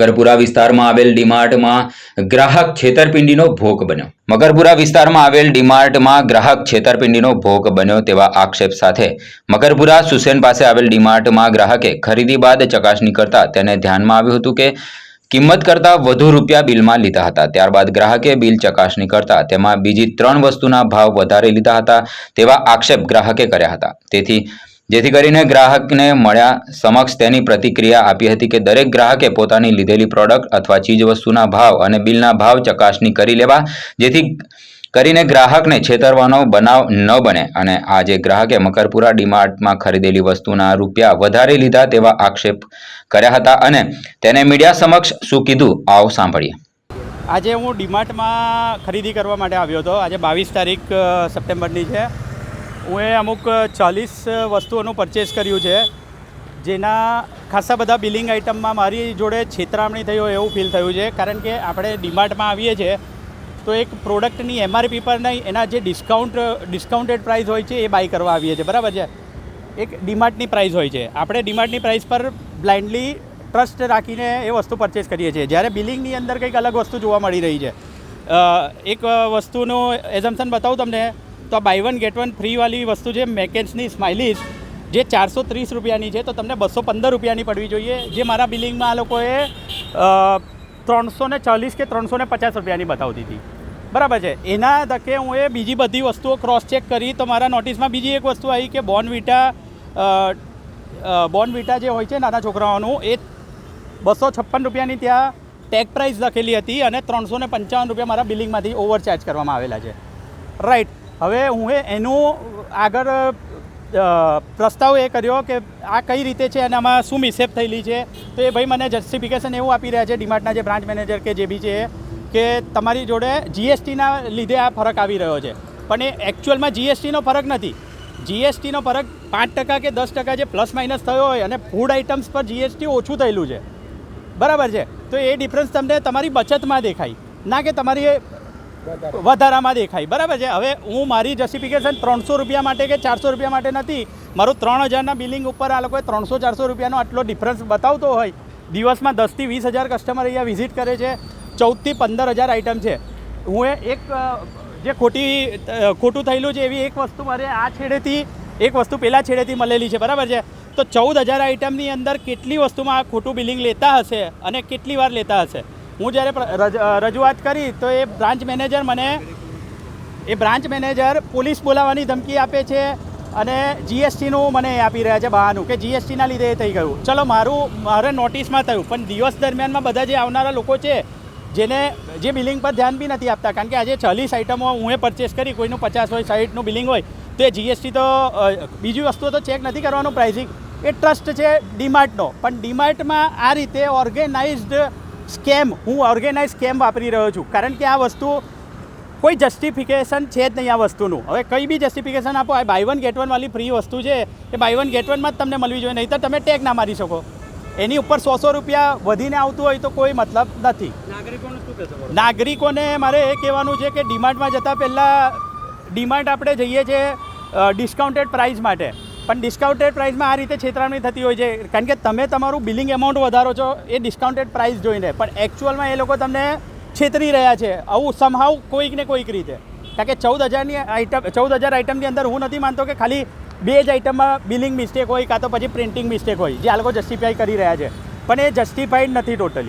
મકરપુરા વિસ્તારમાં આવેલ ડીમાર્ટમાં ગ્રાહક છેતરપિંડીનો ભોગ બન્યો. મકરપુરા વિસ્તારમાં આવેલ ડીમાર્ટમાં ગ્રાહક છેતરપિંડીનો ભોગ બન્યો તેવા આક્ષેપ સાથે મકરપુરા સુસેન પાસે આવેલ ડીમાર્ટમાં ગ્રાહકે ખરીદી બાદ ચકાસણી કરતા તેને ધ્યાનમાં આવ્યું હતું કે કિંમત કરતાં વધુ રૂપિયા બિલમાં લીધા હતા. ત્યારબાદ ગ્રાહકે બિલ ચકાસણી કરતા તેમાં બીજી ત્રણ વસ્તુના ભાવ વધારે લીધા હતા તેવા આક્ષેપ ગ્રાહકે કર્યા હતા. તેથી જેથી કરીને ગ્રાહકને મળ્યા સમક્ષ તેની પ્રતિક્રિયા આપી હતી કે દરેક ગ્રાહકે પોતાની લીધેલી પ્રોડક્ટ અથવા ચીજવસ્તુના ભાવ અને બિલના ભાવ ચકાસણી કરી લેવા, જેથી કરીને ગ્રાહકને છેતરવાનો બનાવ ન બને. અને આજે ગ્રાહકે મકરપુરા ડીમાર્ટમાં ખરીદેલી વસ્તુના રૂપિયા વધારે લીધા તેવા આક્ષેપ કર્યા હતા અને તેને મીડિયા સમક્ષ શું કીધું, આવો સાંભળીએ. આજે હું ડીમાર્ટમાં ખરીદી કરવા માટે આવ્યો હતો. આજે બાવીસ તારીખ સપ્ટેમ્બરની છે. હું એ અમુક ચાલીસ વસ્તુઓનું પરચેસ કર્યું છે, જેના ખાસા બધા બિલિંગ આઇટમમાં મારી જોડે છેતરામણી થઈ હોય એવું ફીલ થયું છે. કારણ કે આપણે ડીમાર્ટમાં આવીએ છીએ, તો એક પ્રોડક્ટની એમઆરપી પર નહીં, એના જે ડિસ્કાઉન્ટ ડિસ્કાઉન્ટેડ પ્રાઇસ હોય છે, એ બાય કરવા આવીએ છીએ. બરાબર છે? એક ડીમાર્ટની પ્રાઇસ હોય છે. આપણે ડીમાર્ટની પ્રાઇસ પર બ્લાઇન્ડલી ટ્રસ્ટ રાખીને એ વસ્તુ પરચેસ કરીએ છીએ. જ્યારે બિલિંગની અંદર કંઈક અલગ વસ્તુ જોવા મળી રહી છે. એક વસ્તુનું એઝમ્પશન બતાવું તમને. તો આ બાય વન ગેટ વન ફ્રીવાળી વસ્તુ છે, મેકેન્સની સ્માઇલીસ જે ચારસો ત્રીસ રૂપિયાની છે, તો તમને બસો પંદર રૂપિયાની પડવી જોઈએ. જે મારા બિલિંગમાં આ લોકોએ ત્રણસો ને ચાલીસ કે ત્રણસો ને પચાસ રૂપિયાની બતાવતી હતી. બરાબર છે? એના તકે હું એ બીજી બધી વસ્તુઓ ક્રોસ ચેક કરી, તો મારા નોટિસમાં બીજી એક વસ્તુ આવી કે બોર્નવિટા બોર્નવિટા જે હોય છે નાના છોકરાઓનું, એ બસો છપ્પન રૂપિયાની ત્યાં ટેગ પ્રાઇસ લખેલી હતી અને ત્રણસો ને પંચાવન રૂપિયા મારા બિલિંગમાંથી ઓવરચાર્જ કરવામાં આવેલા છે. રાઈટ હવે હું એનું આગળ પ્રસ્તાવ એ કર્યો કે આ કઈ રીતે છે અને આમાં શું મિસેપ થયેલી છે. તો એ ભાઈ મને જસ્ટિફિકેશન એવું આપી રહ્યા છે ડીમાર્ટના જે બ્રાન્ચ મેનેજર કે જે બી છે કે તમારી જોડે જીએસટીના લીધે આ ફરક આવી રહ્યો છે. પણ એ એકચ્યુઅલમાં જીએસટીનો ફરક નથી. જીએસટીનો ફરક પાંચ ટકા કે દસ ટકા જે પ્લસ માઇનસ થયો હોય અને ફૂડ આઇટમ્સ પર જીએસટી ઓછું થયેલું છે. બરાબર છે? તો એ ડિફરન્સ તમને તમારી બચતમાં દેખાય. ના કે તમારી વધારામાં દેખાય. બરાબર છે? હવે હું મારી જસ્ટિફિકેશન ત્રણસો રૂપિયા માટે કે ચારસો રૂપિયા માટે નથી. મારું ત્રણ હજારના બિલિંગ ઉપર આ લોકોએ ત્રણસો, ચારસો રૂપિયાનો આટલો ડિફરન્સ બતાવતો હોય. દિવસમાં દસથી વીસ હજાર કસ્ટમર અહીંયા વિઝિટ કરે છે. ચૌદથી પંદર હજાર આઇટમ છે. હું એક જે ખોટી ખોટું થયેલું છે એવી એક વસ્તુ મારે આ છેડેથી, એક વસ્તુ પહેલાં છેડેથી મળેલી છે. બરાબર છે? તો ચૌદ હજાર આઇટમની અંદર કેટલી વસ્તુમાં આ ખોટું બિલિંગ લેતા હશે અને કેટલી વાર લેતા હશે? હું જ્યારે રજૂઆત કરી તો એ બ્રાન્ચ મેનેજર મને, એ બ્રાન્ચ મેનેજર પોલીસ બોલાવવાની ધમકી આપે છે અને જીએસટીનું મને આપી રહ્યા છે બહાનું, કે જીએસટીના લીધે એ થઈ ગયું. ચલો, મારું, મારે નોટિસમાં થયું, પણ દિવસ દરમિયાનમાં બધા જે આવનારા લોકો છે, જેને, જે બિલિંગ પર ધ્યાન બી નથી આપતા, કારણ કે આજે ચાલીસ આઇટમો હું એ પરચેસ કરી, કોઈનું પચાસ હોય સાઠનું બિલિંગ હોય, તો એ જીએસટી તો બીજી વસ્તુઓ તો ચેક નથી કરવાનું પ્રાઇસિંગ એ ટ્રસ્ટ છે ડીમાર્ટનો પણ ડીમાર્ટમાં આ રીતે ઓર્ગેનાઇઝડ સ્કેમ હું ઓર્ગેનાઇઝ સ્કેમ વાપરી રહ્યો છું. કારણ કે આ વસ્તુ કોઈ જસ્ટિફિકેશન છે જ નહીં આ વસ્તુનું. હવે કંઈ બી જસ્ટિફિકેશન આપો આ બાય વન ગેટ વનવાળી ફ્રી વસ્તુ છે એ બાય વન ગેટ વનમાં જ તમને મળવી જોઈએ નહીં તો તમે ટેગ ના મારી શકો. એની ઉપર સો સો રૂપિયા વધીને આવતું હોય તો કોઈ મતલબ નથી. નાગરિકોને મારે એ કહેવાનું છે કે ડીમાર્ટમાં જતાં પહેલાં ડીમાર્ટ આપણે જઈએ છીએ ડિસ્કાઉન્ટેડ પ્રાઇસ માટે. પણ ડિસ્કાઉન્ટેડ પ્રાઇસમાં આ રીતે છેતરામણી થતી હોય છે. કારણ કે તમે તમારું બિલિંગ એમાઉન્ટ વધારો છો, એ ડિસ્કાઉન્ટેડ પ્રાઇસ જોઈને. પણ એકચ્યુઅલમાં એ લોકો તમને છેતરી રહ્યા છે. આવું સમહાવ કોઈક ને કોઈક રીતે. કારણ કે ચૌદ હજારની આઇટમ ચૌદ હજાર આઇટમની અંદર હું નથી માનતો કે ખાલી બે જ આઇટમમાં બિલિંગ મિસ્ટેક હોય, કાં તો પછી પ્રિન્ટિંગ મિસ્ટેક હોય, જે આ લોકો જસ્ટિફાઈ કરી રહ્યા છે. પણ એ જસ્ટિફાઈડ નથી ટોટલી